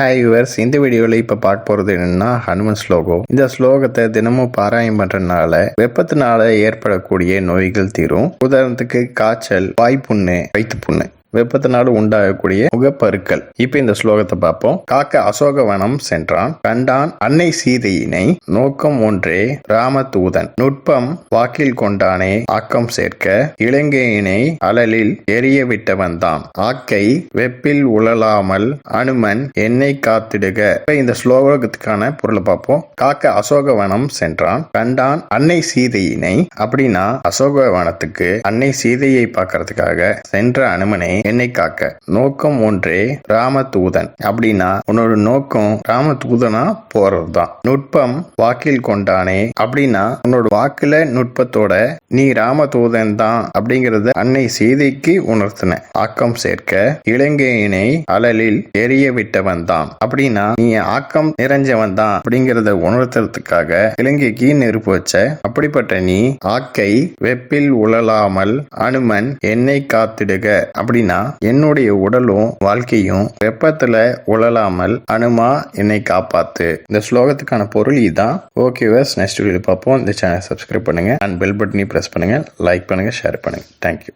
Hi viewers இந்த வீடியோவில் இப்போ பார்க்க போகிறது என்னென்னா ஹனுமன் ஸ்லோகம். இந்த ஸ்லோகத்தை தினமும் பாராயம் பண்ணுறதுனால வெப்பத்தினால ஏற்படக்கூடிய நோய்கள் தீரும். உதாரணத்துக்கு காய்ச்சல் வாய்ப்புண்ணு வயிற்று புண்ணு வெப்பத்தினால உண்டாகக்கூடிய முகப்பருக்கள் இப்ப இந்த ஸ்லோகத்தை பார்ப்போம். காக்க அசோகவனம் சென்றான். கண்டான் அன்னை சீதையினை. நோக்கம் ஒன்றே ராமதூதன். நுட்பம் வாக்கில் கொண்டானே ஆக்கம் சேர்க்க. இலங்கையினை அலலில் எரிய விட்டவன்தான் ஆக்கை வெப்பில் உழலாமல் அனுமன் என்னை காத்திடுக. இப்ப இந்த ஸ்லோகத்துக்கான பொருளை பார்ப்போம். காக்க அசோகவனம் சென்றான். கண்டான் அன்னை சீதையினை. அப்படின்னா அசோகவனத்துக்கு அன்னை சீதையை பார்க்கறதுக்காக சென்ற அனுமனை என்னை காக்க. நோக்கம் ஒன்றே ராமதூதன். அப்படின்னா உன்னோட நோக்கம் ராமதூதனா போறது நுட்பம் வாக்கில் கொண்டானே. அப்படின்னா உன்னோட வாக்குல நுட்பத்தோட நீ ராமதூதன் தான் அப்படிங்கறத அன்னை சீதைக்கு உணர்த்தின. ஆக்கம் சேர்க்க இலங்கையினை அலலில் எரிய விட்டவன் தான். அப்படின்னா நீ ஆக்கம் நிறைஞ்சவன் தான் அப்படிங்கறத உணர்த்துறதுக்காக இலங்கைக்கு நெருப்பு வச்ச. அப்படிப்பட்ட நீ ஆக்கை வெப்பில் உழலாமல் அனுமன் என்னை காத்திடுக. அப்படின்னா என்னுடைய உடலும் வாழ்க்கையும் வெப்பத்துல உழலாமல் அனுமா என்னை காப்பாத்து. இந்த ஸ்லோகத்துக்கான பொருள் இதுதான் ஓகே வர்ஸ் நெக்ஸ்ட் வீடியோ பார்ப்போம். இந்த சேனல் சப்ஸ்கிரைப் பண்ணுங்க. அண்ட் பெல் பட்டனையும் பிரஸ் பண்ணுங்க. லைக் பண்ணுங்க ஷேர் பண்ணுங்க. Thank you